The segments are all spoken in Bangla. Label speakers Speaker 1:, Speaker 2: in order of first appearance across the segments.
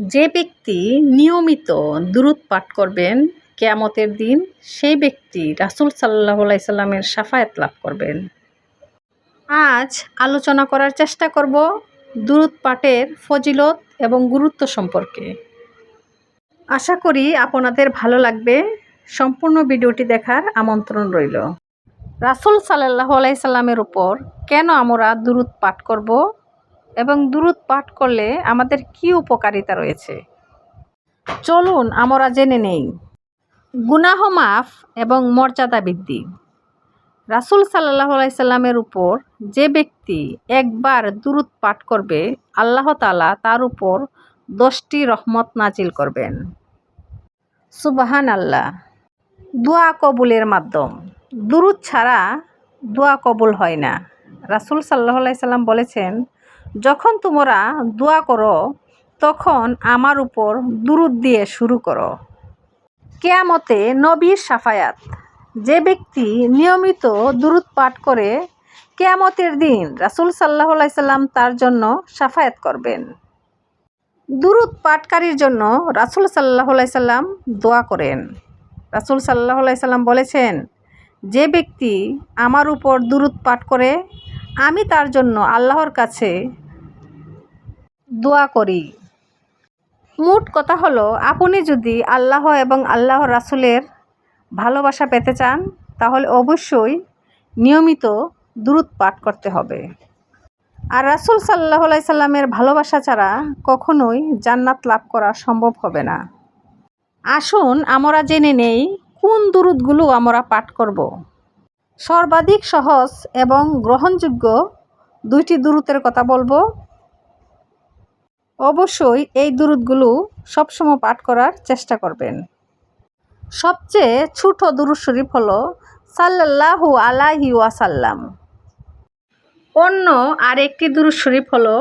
Speaker 1: যে ব্যক্তি নিয়মিত দুরুদ পাঠ করবেন কেয়ামতের দিন, সেই ব্যক্তি রাসুল সাল্লাহ সাল্লামের সাফায়াত লাভ করবেন। আজ আলোচনা করার চেষ্টা করব দুরুদ পাঠের ফজিলত এবং গুরুত্ব সম্পর্কে। আশা করি আপনাদের ভালো লাগবে। সম্পূর্ণ ভিডিওটি দেখার আমন্ত্রণ রইল। রাসুল সাল্লাহ আলাইসাল্লামের উপর কেন আমরা দুরুদ পাঠ করব? এবং দুরুদ পাঠ করলে আমাদের কি উপকারিতা রয়েছে? চলুন, আমরা জেনে নেই। গুনাহ মাফ এবং মর্যাদা বৃদ্ধি। রাসুল সাল্লাহ আলাইসাল্লামের উপর যে ব্যক্তি একবার দুরুদ পাঠ করবে, আল্লাহ তালা তার উপর দশটি রহমত নাজিল করবেন। সুবাহান আল্লাহ দোয়া কবুলের মাধ্যম। দুরুদ ছাড়া দোয়া কবুল হয় না। রাসুল সাল্লাহ সাল্লাম বলেছেন যখন তোমরা দোয়া করো, তখন আমার উপর দুরুদ দিয়ে শুরু করো। কেয়ামতে নবীর সাফায়াত। যে ব্যক্তি নিয়মিত দুরুদ পাঠ করে, কেয়ামতের দিন রাসুল সাল্লাহ সাল্লাম তার জন্য সাফায়াত করবেন। দুরুদ পাঠকারীর জন্য রাসুল সাল্লাহ সাল্লাম দোয়া করেন। রাসুল সাল্লাহ সাল্লাম বলেছেন, যে ব্যক্তি আমার উপর দুরুদ পাঠ করে, আমি তার জন্য আল্লাহর কাছে দোয়া করি। মোট কথা হলো, আপনি যদি আল্লাহ এবং আল্লাহ রাসুলের ভালোবাসা পেতে চান, তাহলে অবশ্যই নিয়মিত দূরত পাঠ করতে হবে। আর রাসুল সাল্লাহ সাল্লামের ভালোবাসা ছাড়া কখনোই জান্নাত লাভ করা সম্ভব হবে না। আসুন, আমরা জেনে নেই কোন দুরুদগুলো আমরা পাঠ করব। সর্বাধিক সহজ এবং গ্রহণযোগ্য দুইটি দূরতের কথা বলব। অবশ্যই এই দুরুদগুলো সবসময় পাঠ করার চেষ্টা করবেন। সবচেয়ে ছোট দুরুদ শরীফ হলো সাল্লাহু আলাহি ওয়াসাল্লাম। অন্য আরেকটি দুরুদ শরীফ হলো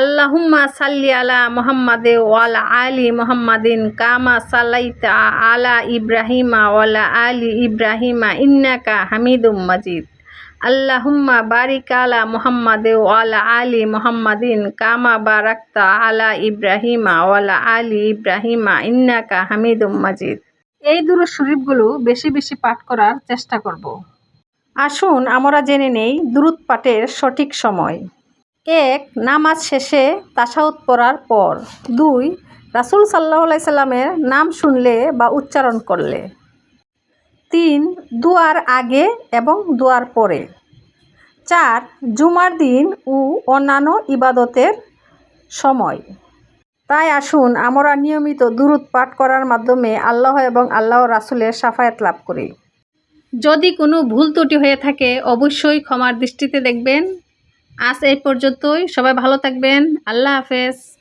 Speaker 1: আল্লাহুম্মা সাল্লি আলা মোহাম্মদে ওয়ালা আলী মোহাম্মদিন কামা সাল্লাইতা আলা ইব্রাহিমা ওয়ালা আলী ইব্রাহিমা ইন্নাকা হামিদুম মাজিদ। আল্লাহুম্মা বারিক আলা মোহাম্মদে ওয়ালা আলী মোহাম্মদিন কামা বারাক্তা আলা ইব্রাহিমা ওয়ালা আলী ইব্রাহিমা ইন্নাকা হামিদুম মাজিদ। এই দুরু শরীফগুলো বেশি বেশি পাঠ করার চেষ্টা করব। আসুন আমরা জেনে নেই দুরুদ পাঠের সঠিক সময়। এক, নামাজ শেষে তাসাউদ পড়ার পর। দুই, রাসুল সাল্লাহ সাল্লামের নাম শুনলে বা উচ্চারণ করলে। তিন দুয়ার আগে এবং দুয়ার পরে। চার, জুমার দিন ও অন্যান্য ইবাদতের সময়। তাই আসুন আমরা নিয়মিত দূরত পাঠ করার মাধ্যমে আল্লাহ এবং আল্লাহ রাসুলের সাফায়াত লাভ করি। যদি কোনো ভুল ত্রুটি হয়ে থাকে, অবশ্যই ক্ষমার দৃষ্টিতে দেখবেন। আজ এই পর্যন্তই। সবাই ভালো থাকবেন। আল্লাহ হাফেজ।